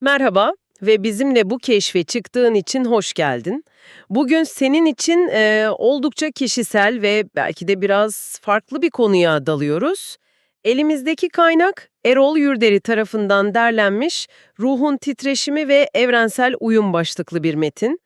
Merhaba ve bizimle bu keşfe çıktığın için hoş geldin. Bugün senin için e, oldukça kişisel ve belki de biraz farklı bir konuya dalıyoruz. Elimizdeki kaynak Erol Yurderi tarafından derlenmiş Ruhun Titreşimi ve Evrensel Uyum başlıklı bir metin.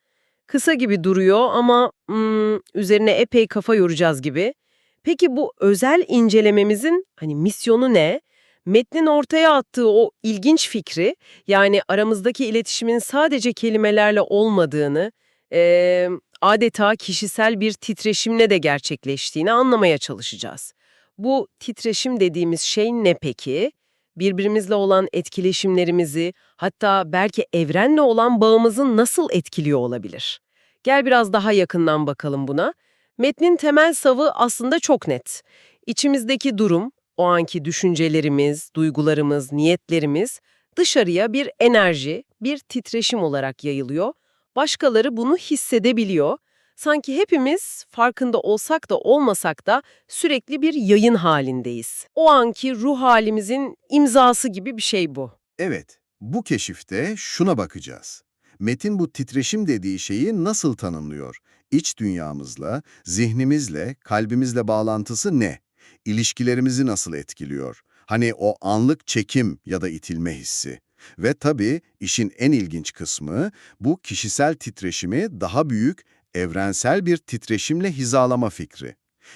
Kısa gibi duruyor ama hmm, üzerine epey kafa yoracağız gibi. Peki bu özel incelememizin hani misyonu ne? Metnin ortaya attığı o ilginç fikri, yani aramızdaki iletişimin sadece kelimelerle olmadığını, eee, adeta kişisel bir titreşimle de gerçekleştiğini anlamaya çalışacağız. Bu titreşim dediğimiz şey ne peki? Birbirimizle olan etkileşimlerimizi, hatta belki evrenle olan bağımızı nasıl etkiliyor olabilir? Gel biraz daha yakından bakalım buna. Metnin temel savı aslında çok net. İçimizdeki durum, o anki düşüncelerimiz, duygularımız, niyetlerimiz dışarıya bir enerji, bir titreşim olarak yayılıyor. Başkaları bunu hissedebiliyor. Sanki hepimiz farkında olsak da olmasak da sürekli bir yayın halindeyiz. O anki ruh halimizin imzası gibi bir şey bu. Evet, bu keşifte şuna bakacağız. Metin bu titreşim dediği şeyi nasıl tanımlıyor? İç dünyamızla, zihnimizle, kalbimizle bağlantısı ne? İlişkilerimizi nasıl etkiliyor? Hani o anlık çekim ya da itilme hissi. Ve tabii işin en ilginç kısmı bu kişisel titreşimi daha büyük, evrensel bir titreşimle hizalama fikri.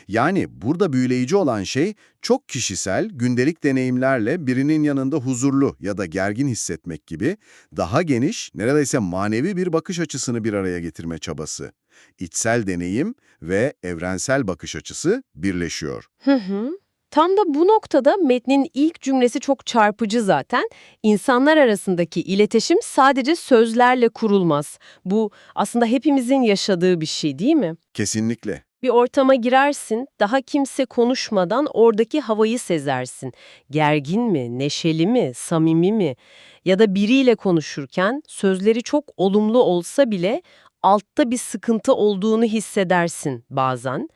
Yani burada büyüleyici olan şey çok kişisel, gündelik deneyimlerle birinin yanında huzurlu ya da gergin hissetmek gibi daha geniş, neredeyse manevi bir bakış açısını bir araya getirme çabası. İçsel deneyim ve evrensel bakış açısı birleşiyor. Hı hı. Tam da bu noktada metnin ilk cümlesi çok çarpıcı zaten. İnsanlar arasındaki iletişim sadece sözlerle kurulmaz. Bu aslında hepimizin yaşadığı bir şey değil mi? Kesinlikle. Bir ortama girersin, daha kimse konuşmadan oradaki havayı sezersin. Gergin mi, neşeli mi, samimi mi? Ya da biriyle konuşurken sözleri çok olumlu olsa bile altta bir sıkıntı olduğunu hissedersin bazen.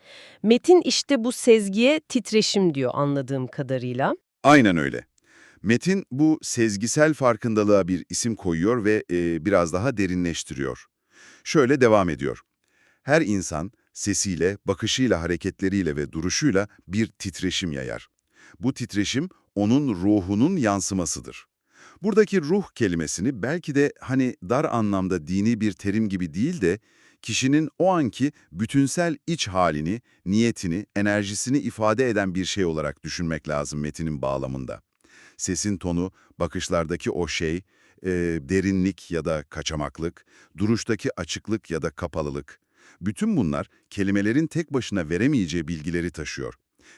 Metin işte bu sezgiye titreşim diyor anladığım kadarıyla. Aynen öyle. Metin bu sezgisel farkındalığa bir isim koyuyor ve e, biraz daha derinleştiriyor. Şöyle devam ediyor. Her insan sesiyle, bakışıyla, hareketleriyle ve duruşuyla bir titreşim yayar. Bu titreşim onun ruhunun yansımasıdır. Buradaki ruh kelimesini belki de hani dar anlamda dini bir terim gibi değil de kişinin o anki bütünsel iç halini, niyetini, enerjisini ifade eden bir şey olarak düşünmek lazım metinin bağlamında. Sesin tonu, bakışlardaki o şey, e, derinlik ya da kaçamaklık, duruştaki açıklık ya da kapalılık. Bütün bunlar kelimelerin tek başına veremeyeceği bilgileri taşıyor.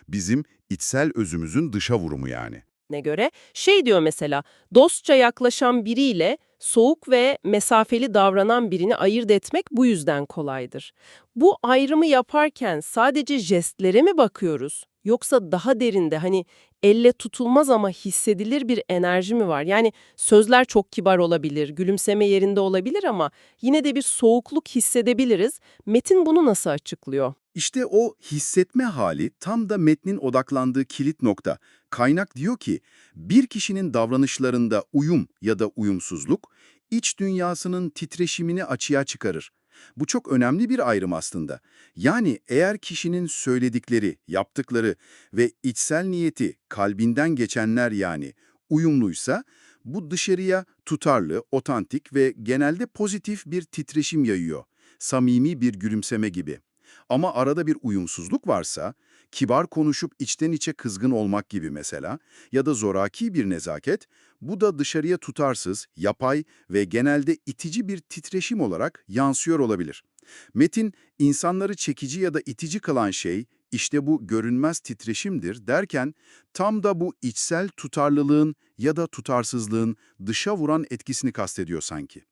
Bizim içsel özümüzün dışa vurumu yani. Ne göre şey diyor mesela dostça yaklaşan biriyle soğuk ve mesafeli davranan birini ayırt etmek bu yüzden kolaydır. Bu ayrımı yaparken sadece jestlere mi bakıyoruz yoksa daha derinde hani elle tutulmaz ama hissedilir bir enerji mi var? Yani sözler çok kibar olabilir, gülümseme yerinde olabilir ama yine de bir soğukluk hissedebiliriz. Metin bunu nasıl açıklıyor? İşte o hissetme hali tam da metnin odaklandığı kilit nokta. Kaynak diyor ki, bir kişinin davranışlarında uyum ya da uyumsuzluk, iç dünyasının titreşimini açığa çıkarır. Bu çok önemli bir ayrım aslında. Yani eğer kişinin söyledikleri, yaptıkları ve içsel niyeti kalbinden geçenler yani uyumluysa, bu dışarıya tutarlı, otantik ve genelde pozitif bir titreşim yayıyor. Samimi bir gülümseme gibi. Ama arada bir uyumsuzluk varsa, kibar konuşup içten içe kızgın olmak gibi mesela ya da zoraki bir nezaket, bu da dışarıya tutarsız, yapay ve genelde itici bir titreşim olarak yansıyor olabilir. Metin, insanları çekici ya da itici kılan şey, işte bu görünmez titreşimdir derken, tam da bu içsel tutarlılığın ya da tutarsızlığın dışa vuran etkisini kastediyor sanki.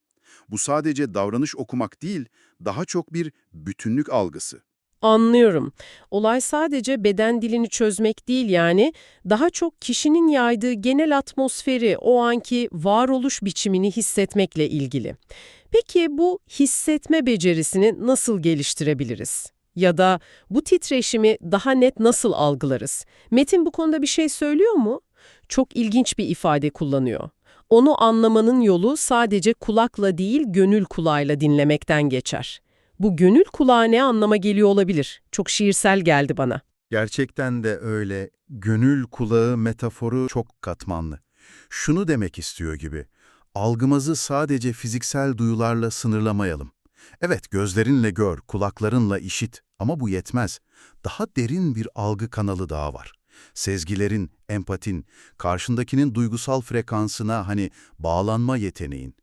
Bu sadece davranış okumak değil, daha çok bir bütünlük algısı. Anlıyorum. Olay sadece beden dilini çözmek değil yani, daha çok kişinin yaydığı genel atmosferi, o anki varoluş biçimini hissetmekle ilgili. Peki bu hissetme becerisini nasıl geliştirebiliriz? Ya da bu titreşimi daha net nasıl algılarız? Metin bu konuda bir şey söylüyor mu? Çok ilginç bir ifade kullanıyor. Onu anlamanın yolu sadece kulakla değil, gönül kulağıyla dinlemekten geçer. Bu gönül kulağı ne anlama geliyor olabilir? Çok şiirsel geldi bana. Gerçekten de öyle. Gönül kulağı metaforu çok katmanlı. Şunu demek istiyor gibi. Algımızı sadece fiziksel duyularla sınırlamayalım. Evet, gözlerinle gör, kulaklarınla işit ama bu yetmez. Daha derin bir algı kanalı daha var. Sezgilerin, empatin, karşındakinin duygusal frekansına hani bağlanma yeteneğin.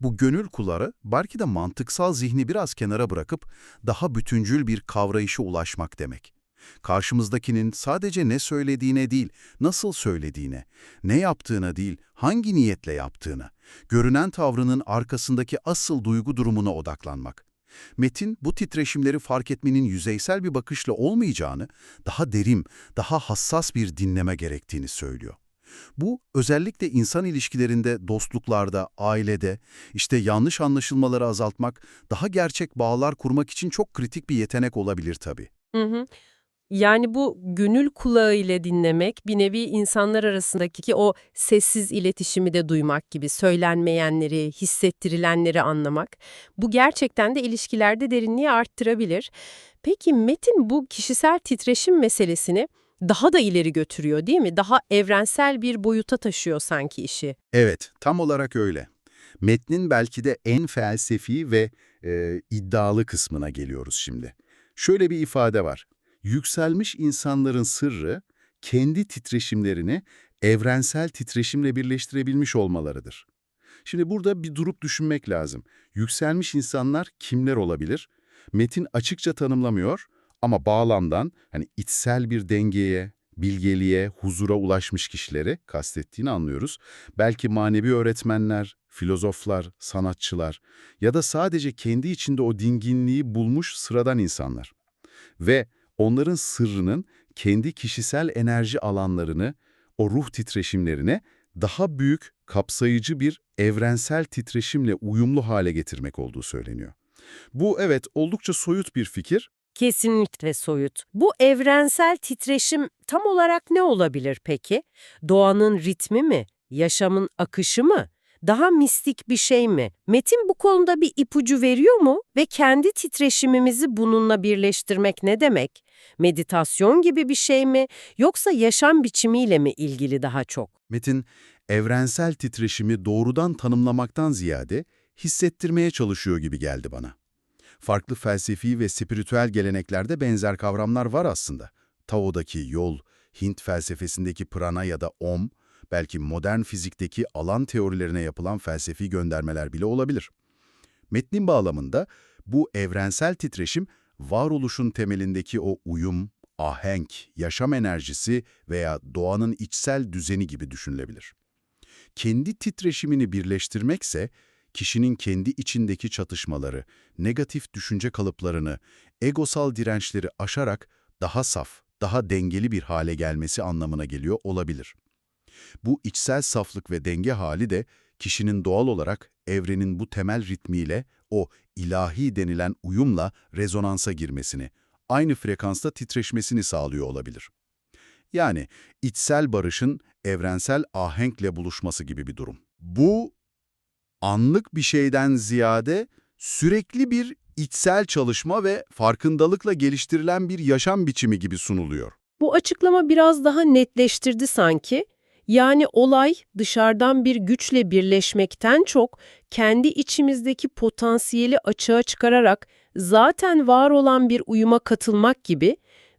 Bu gönül kulağı belki de mantıksal zihni biraz kenara bırakıp daha bütüncül bir kavrayışa ulaşmak demek. Karşımızdakinin sadece ne söylediğine değil, nasıl söylediğine, ne yaptığına değil, hangi niyetle yaptığına, görünen tavrının arkasındaki asıl duygu durumuna odaklanmak. Metin, bu titreşimleri fark etmenin yüzeysel bir bakışla olmayacağını, daha derin, daha hassas bir dinleme gerektiğini söylüyor. Bu, özellikle insan ilişkilerinde, dostluklarda, ailede, işte yanlış anlaşılmaları azaltmak, daha gerçek bağlar kurmak için çok kritik bir yetenek olabilir tabii. Hı hı. Yani bu gönül kulağı ile dinlemek bir nevi insanlar arasındaki ki o sessiz iletişimi de duymak gibi söylenmeyenleri, hissettirilenleri anlamak. Bu gerçekten de ilişkilerde derinliği arttırabilir. Peki Metin bu kişisel titreşim meselesini daha da ileri götürüyor değil mi? Daha evrensel bir boyuta taşıyor sanki işi. Evet, tam olarak öyle. Metnin belki de en felsefi ve e, iddialı kısmına geliyoruz şimdi. Şöyle bir ifade var. Yükselmiş insanların sırrı, kendi titreşimlerini evrensel titreşimle birleştirebilmiş olmalarıdır. Şimdi burada bir durup düşünmek lazım. Yükselmiş insanlar kimler olabilir? Metin açıkça tanımlamıyor ama bağlamdan hani içsel bir dengeye, bilgeliğe, huzura ulaşmış kişileri kastettiğini anlıyoruz. Belki manevi öğretmenler, filozoflar, sanatçılar ya da sadece kendi içinde o dinginliği bulmuş sıradan insanlar. Ve onların sırrının kendi kişisel enerji alanlarını, o ruh titreşimlerine daha büyük, kapsayıcı bir evrensel titreşimle uyumlu hale getirmek olduğu söyleniyor. Bu evet oldukça soyut bir fikir Kesinlikle soyut. Bu evrensel titreşim tam olarak ne olabilir peki? Doğanın ritmi mi? Yaşamın akışı mı? Daha mistik bir şey mi? Metin bu konuda bir ipucu veriyor mu? Ve kendi titreşimimizi bununla birleştirmek ne demek? Meditasyon gibi bir şey mi? Yoksa yaşam biçimiyle mi ilgili daha çok? Metin, evrensel titreşimi doğrudan tanımlamaktan ziyade hissettirmeye çalışıyor gibi geldi bana. Farklı felsefi ve spiritüel geleneklerde benzer kavramlar var aslında. Tao'daki yol, Hint felsefesindeki prana ya da om, belki modern fizikteki alan teorilerine yapılan felsefi göndermeler bile olabilir. Metnin bağlamında bu evrensel titreşim, varoluşun temelindeki o uyum, ahenk, yaşam enerjisi veya doğanın içsel düzeni gibi düşünülebilir. Kendi titreşimini birleştirmekse, kişinin kendi içindeki çatışmaları, negatif düşünce kalıplarını, egosal dirençleri aşarak daha saf, daha dengeli bir hale gelmesi anlamına geliyor olabilir. Bu içsel saflık ve denge hali de kişinin doğal olarak evrenin bu temel ritmiyle, o ilahi denilen uyumla rezonansa girmesini, aynı frekansta titreşmesini sağlıyor olabilir. Yani içsel barışın evrensel ahenkle buluşması gibi bir durum. Bu anlık bir şeyden ziyade sürekli bir içsel çalışma ve farkındalıkla geliştirilen bir yaşam biçimi gibi sunuluyor. Bu açıklama biraz daha netleştirdi sanki. Yani olay dışarıdan bir güçle birleşmekten çok kendi içimizdeki potansiyeli açığa çıkararak zaten var olan bir uyuma katılmak gibi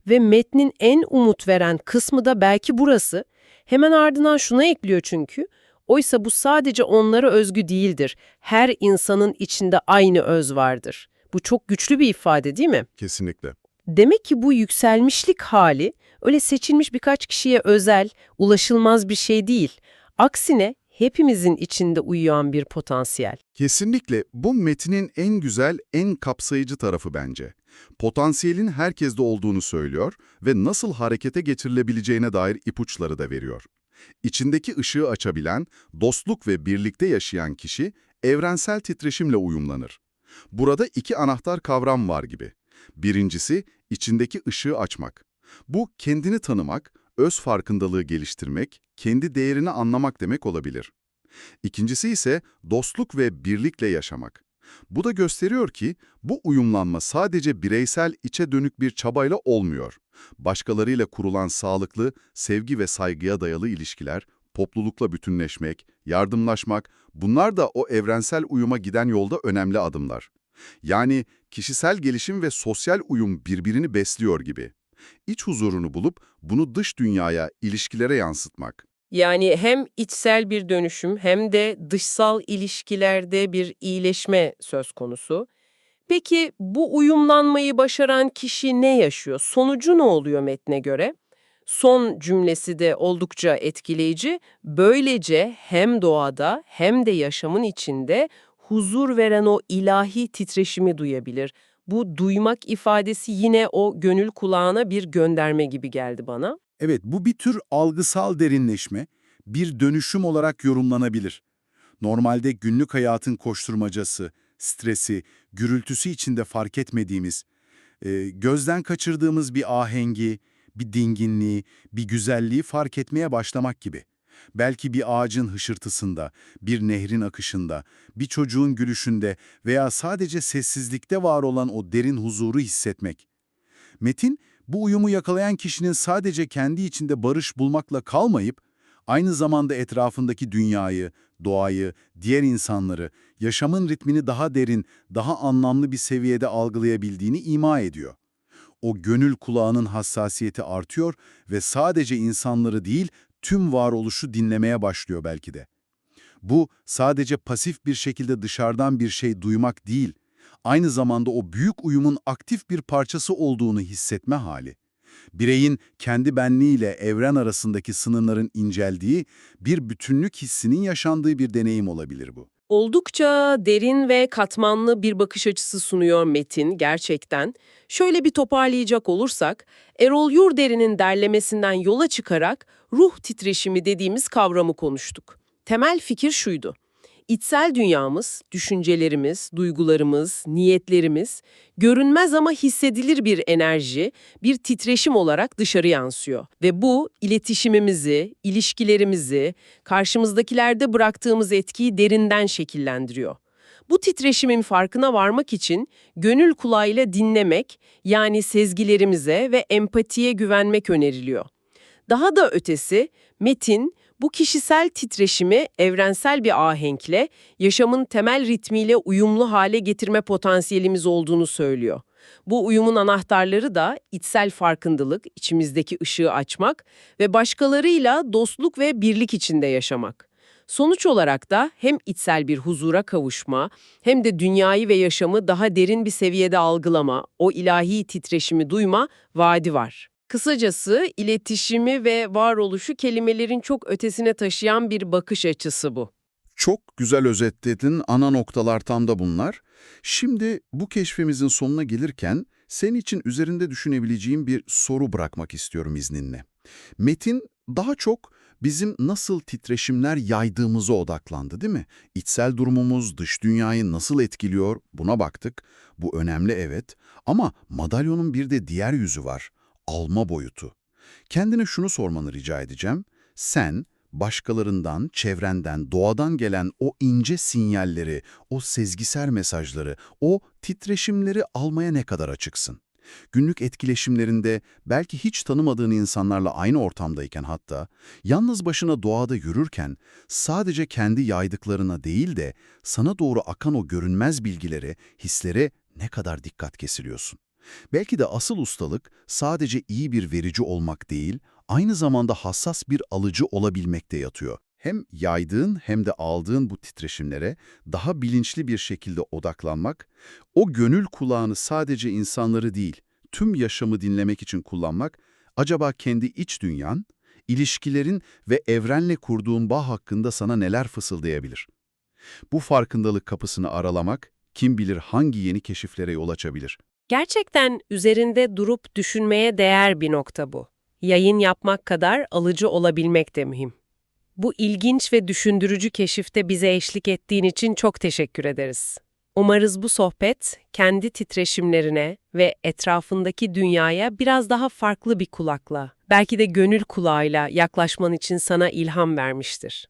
ve metnin en umut veren kısmı da belki burası. Hemen ardından şuna ekliyor çünkü. Oysa bu sadece onlara özgü değildir. Her insanın içinde aynı öz vardır. Bu çok güçlü bir ifade değil mi? Kesinlikle. Demek ki bu yükselmişlik hali öyle seçilmiş birkaç kişiye özel, ulaşılmaz bir şey değil. Aksine hepimizin içinde uyuyan bir potansiyel. Kesinlikle bu metinin en güzel, en kapsayıcı tarafı bence. Potansiyelin herkeste olduğunu söylüyor ve nasıl harekete geçirilebileceğine dair ipuçları da veriyor. İçindeki ışığı açabilen, dostluk ve birlikte yaşayan kişi evrensel titreşimle uyumlanır. Burada iki anahtar kavram var gibi. Birincisi, içindeki ışığı açmak. Bu kendini tanımak, öz farkındalığı geliştirmek, kendi değerini anlamak demek olabilir. İkincisi ise dostluk ve birlikle yaşamak. Bu da gösteriyor ki bu uyumlanma sadece bireysel içe dönük bir çabayla olmuyor. Başkalarıyla kurulan sağlıklı, sevgi ve saygıya dayalı ilişkiler, toplulukla bütünleşmek, yardımlaşmak, bunlar da o evrensel uyuma giden yolda önemli adımlar. Yani kişisel gelişim ve sosyal uyum birbirini besliyor gibi. İç huzurunu bulup bunu dış dünyaya, ilişkilere yansıtmak. Yani hem içsel bir dönüşüm hem de dışsal ilişkilerde bir iyileşme söz konusu. Peki bu uyumlanmayı başaran kişi ne yaşıyor? Sonucu ne oluyor metne göre? Son cümlesi de oldukça etkileyici. Böylece hem doğada hem de yaşamın içinde huzur veren o ilahi titreşimi duyabilir. Bu duymak ifadesi yine o gönül kulağına bir gönderme gibi geldi bana. Evet, bu bir tür algısal derinleşme, bir dönüşüm olarak yorumlanabilir. Normalde günlük hayatın koşturmacası, stresi, gürültüsü içinde fark etmediğimiz, e, gözden kaçırdığımız bir ahengi, bir dinginliği, bir güzelliği fark etmeye başlamak gibi. Belki bir ağacın hışırtısında, bir nehrin akışında, bir çocuğun gülüşünde veya sadece sessizlikte var olan o derin huzuru hissetmek. Metin, bu uyumu yakalayan kişinin sadece kendi içinde barış bulmakla kalmayıp, aynı zamanda etrafındaki dünyayı, doğayı, diğer insanları, yaşamın ritmini daha derin, daha anlamlı bir seviyede algılayabildiğini ima ediyor. O gönül kulağının hassasiyeti artıyor ve sadece insanları değil, tüm varoluşu dinlemeye başlıyor belki de. Bu sadece pasif bir şekilde dışarıdan bir şey duymak değil, aynı zamanda o büyük uyumun aktif bir parçası olduğunu hissetme hali. Bireyin kendi benliğiyle evren arasındaki sınırların inceldiği, bir bütünlük hissinin yaşandığı bir deneyim olabilir bu. Oldukça derin ve katmanlı bir bakış açısı sunuyor Metin gerçekten. Şöyle bir toparlayacak olursak, Erol Yurder'in derlemesinden yola çıkarak ruh titreşimi dediğimiz kavramı konuştuk. Temel fikir şuydu. İçsel dünyamız, düşüncelerimiz, duygularımız, niyetlerimiz görünmez ama hissedilir bir enerji, bir titreşim olarak dışarı yansıyor. Ve bu iletişimimizi, ilişkilerimizi, karşımızdakilerde bıraktığımız etkiyi derinden şekillendiriyor. Bu titreşimin farkına varmak için gönül kulağıyla dinlemek, yani sezgilerimize ve empatiye güvenmek öneriliyor. Daha da ötesi, metin bu kişisel titreşimi evrensel bir ahenkle, yaşamın temel ritmiyle uyumlu hale getirme potansiyelimiz olduğunu söylüyor. Bu uyumun anahtarları da içsel farkındalık, içimizdeki ışığı açmak ve başkalarıyla dostluk ve birlik içinde yaşamak. Sonuç olarak da hem içsel bir huzura kavuşma hem de dünyayı ve yaşamı daha derin bir seviyede algılama, o ilahi titreşimi duyma vaadi var. Kısacası iletişimi ve varoluşu kelimelerin çok ötesine taşıyan bir bakış açısı bu. Çok güzel özetledin, ana noktalar tam da bunlar. Şimdi bu keşfimizin sonuna gelirken senin için üzerinde düşünebileceğim bir soru bırakmak istiyorum izninle. Metin daha çok bizim nasıl titreşimler yaydığımıza odaklandı değil mi? İçsel durumumuz dış dünyayı nasıl etkiliyor buna baktık. Bu önemli evet ama madalyonun bir de diğer yüzü var. Alma boyutu. Kendine şunu sormanı rica edeceğim. Sen başkalarından, çevrenden, doğadan gelen o ince sinyalleri, o sezgisel mesajları, o titreşimleri almaya ne kadar açıksın? Günlük etkileşimlerinde belki hiç tanımadığın insanlarla aynı ortamdayken hatta, yalnız başına doğada yürürken sadece kendi yaydıklarına değil de sana doğru akan o görünmez bilgileri, hislere ne kadar dikkat kesiliyorsun? Belki de asıl ustalık sadece iyi bir verici olmak değil, aynı zamanda hassas bir alıcı olabilmekte yatıyor. Hem yaydığın hem de aldığın bu titreşimlere daha bilinçli bir şekilde odaklanmak, o gönül kulağını sadece insanları değil, tüm yaşamı dinlemek için kullanmak, acaba kendi iç dünyan, ilişkilerin ve evrenle kurduğun bağ hakkında sana neler fısıldayabilir? Bu farkındalık kapısını aralamak, kim bilir hangi yeni keşiflere yol açabilir? Gerçekten üzerinde durup düşünmeye değer bir nokta bu. Yayın yapmak kadar alıcı olabilmek de mühim. Bu ilginç ve düşündürücü keşifte bize eşlik ettiğin için çok teşekkür ederiz. Umarız bu sohbet kendi titreşimlerine ve etrafındaki dünyaya biraz daha farklı bir kulakla, belki de gönül kulağıyla yaklaşman için sana ilham vermiştir.